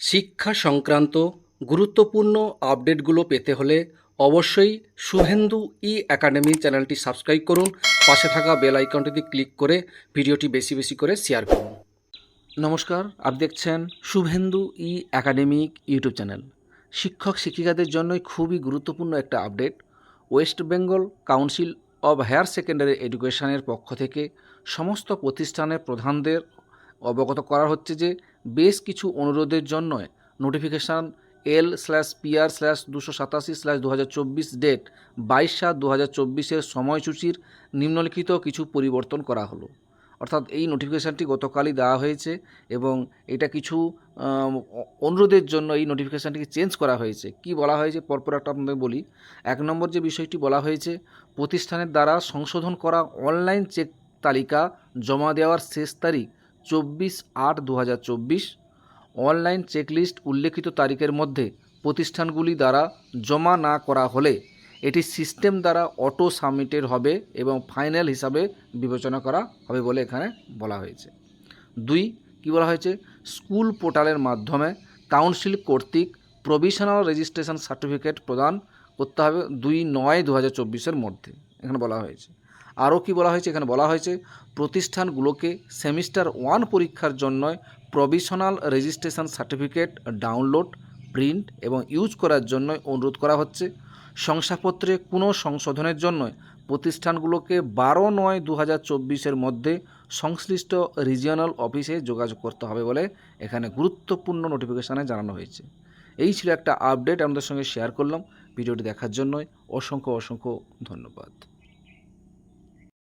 শিক্ষা সংক্রান্ত গুরুত্বপূর্ণ আপডেটগুলো পেতে হলে অবশ্যই শুভেন্দু ই একাডেমি চ্যানেলটি সাবস্ক্রাইব করুন। পাশে থাকা বেল আইকনটিতে ক্লিক করে ভিডিওটি বেশি বেশি করে শেয়ার করুন। নমস্কার আপনি দেখছেন Subhendu E academic YouTube channel. শিক্ষক শিক্ষিকাদের জন্যই খুবই গুরুত্বপূর্ণ একটা update. West Bengal council of higher secondary এডুকেশনের পক্ষ থেকে সমস্ত প্রতিষ্ঠানের প্রধানদের অবগত করা হচ্ছে যে বেশ কিছু অনুরোধের জন্য notification L slash PR slash দুশো সাতাশি স্ল্যাশ দু হাজার চব্বিশ ডেট বাইশ সাত দু হাজার চব্বিশের সময়সূচির নিম্নলিখিত কিছু পরিবর্তন করা হলো। অর্থাৎ এই নোটিফিকেশানটি গতকালই দেওয়া হয়েছে এবং এটা কিছু অনুরোধের জন্য এই নোটিফিকেশানটিকে চেঞ্জ করা হয়েছে। কি বলা হয়েছে? পরপর একটা আপনাদের বলি। এক নম্বর যে বিষয়টি বলা হয়েছে, প্রতিষ্ঠানের দ্বারা সংশোধন করা অনলাইন চেক তালিকা জমা দেওয়ার শেষ তারিখ চব্বিশ আট দু অনলাইন চেকলিস্ট উল্লেখিত তারিখের মধ্যে প্রতিষ্ঠানগুলি দ্বারা জমা না করা হলে এটি সিস্টেম দ্বারা অটো সাবমিটের হবে এবং ফাইনাল হিসাবে বিবেচনা করা হবে বলে এখানে বলা হয়েছে। দুই, কী বলা হয়েছে? স্কুল পোর্টালের মাধ্যমে কাউন্সিল কর্তৃক প্রভিশনাল রেজিস্ট্রেশন সার্টিফিকেট প্রদান করতে হবে দুই নয় দু হাজার মধ্যে। এখানে বলা হয়েছে। আরও কি বলা হয়েছে? এখানে বলা হয়েছে, প্রতিষ্ঠানগুলোকে সেমিস্টার ওয়ান পরীক্ষার জন্য provisional registration certificate download, print এবং ইউজ করার জন্য অনুরোধ করা হচ্ছে। শংসাপত্রে কোনো সংশোধনের জন্য প্রতিষ্ঠানগুলোকে বারো নয় দু হাজার চব্বিশের মধ্যে সংশ্লিষ্ট রিজিয়নাল অফিসে যোগাযোগ করতে হবে বলে এখানে গুরুত্বপূর্ণ নোটিফিকেশানে জানানো হয়েছে। এই ছিল একটা আপডেট, আমাদের সঙ্গে শেয়ার করলাম। ভিডিওটি দেখার জন্যই অসংখ্য অসংখ্য ধন্যবাদ।